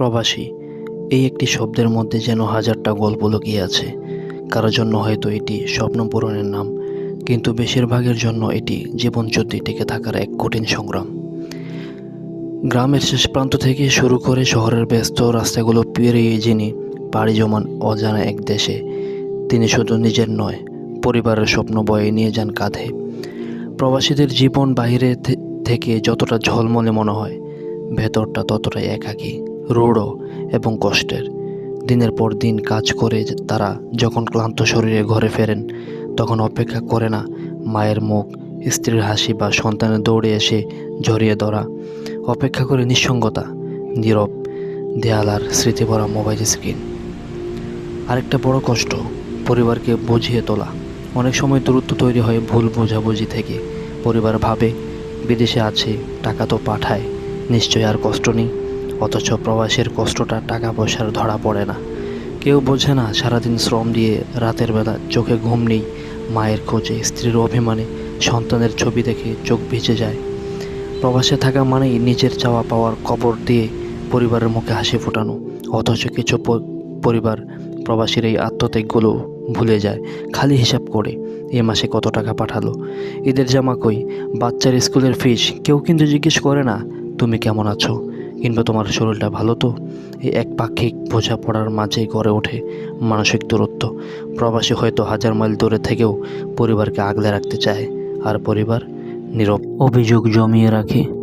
প্রবাসী, এই একটি শব্দের মধ্যে যেন হাজারটা গল্প লুকিয়ে আছে। কারোর জন্য হয়তো এটি স্বপ্ন পূরণের নাম, কিন্তু বেশিরভাগের জন্য এটি জীবনযুদ্ধে টিকে থাকার এক কঠিন সংগ্রাম। গ্রামের শেষ প্রান্ত থেকে শুরু করে শহরের ব্যস্ত রাস্তাগুলো পেরিয়ে যিনি পাড়ি জমান অজানা এক দেশে, তিনি শুধু নিজের নয়, পরিবারের স্বপ্ন বয়ে নিয়ে যান কাঁধে। প্রবাসীদের জীবন বাইরে থে- থেকে যতটা ঝলমলে মনে হয়, ভেতরটা ততটাই একাকী। রূঢ় এবং কষ্টের। দিনের পর দিন কাজ করে তারা যখন ক্লান্ত শরীরে ঘরে ফেরেন, তখন অপেক্ষা করে না মায়ের মুখ, স্ত্রীর হাসি বা সন্তানের দৌড়ে এসে ঝরিয়ে ধরা। অপেক্ষা করে নিঃসঙ্গতা, নীরব, দেয়াল আর স্মৃতি ভরা মোবাইল স্ক্রিন। আরেকটা বড় কষ্ট, পরিবারকে বুঝিয়ে তোলা। অনেক সময় দূরত্ব তৈরি হয় ভুল বোঝাবুঝি থেকে। পরিবার ভাবে, বিদেশে আছে, টাকা তো পাঠায়, নিশ্চয় আর কষ্ট নেই। অথচ প্রবাসের কষ্টটা টাকা পয়সার ধরা পড়ে না। কেউ বোঝে না, সারাদিন শ্রম দিয়ে রাতের বেলা চোখে ঘুম নেই, মায়ের খোঁজে, স্ত্রীর অভিমানে, সন্তানের ছবি দেখে চোখ ভিজে যায়। প্রবাসে থাকা মানেই নিজের চাওয়া পাওয়ার কবর দিয়ে পরিবারের মুখে হাসি ফোটানো, অথচ কিছু পরিবার প্রবাসীর এই আত্মত্যাগগুলো ভুলে যায়, খালি হিসাব করে এ মাসে কত টাকা পাঠালো। ঈদের জামা কই? বাচ্চার স্কুলের ফিস? কেউ কিন্তু জিজ্ঞেস করে না, তুমি কেমন আছো? কিংবা তোমার শরীরটা ভালো তো? এই এক পাক্ষিক বোঝাপড়ার মাঝে গড়ে ওঠে মানসিক দূরত্ব। প্রবাসী হয়তো হাজার মাইল দূরে থেকেও পরিবারকে আগলে রাখতে চায়, আর পরিবার নীরব। অভিযোগ জমিয়ে রাখে।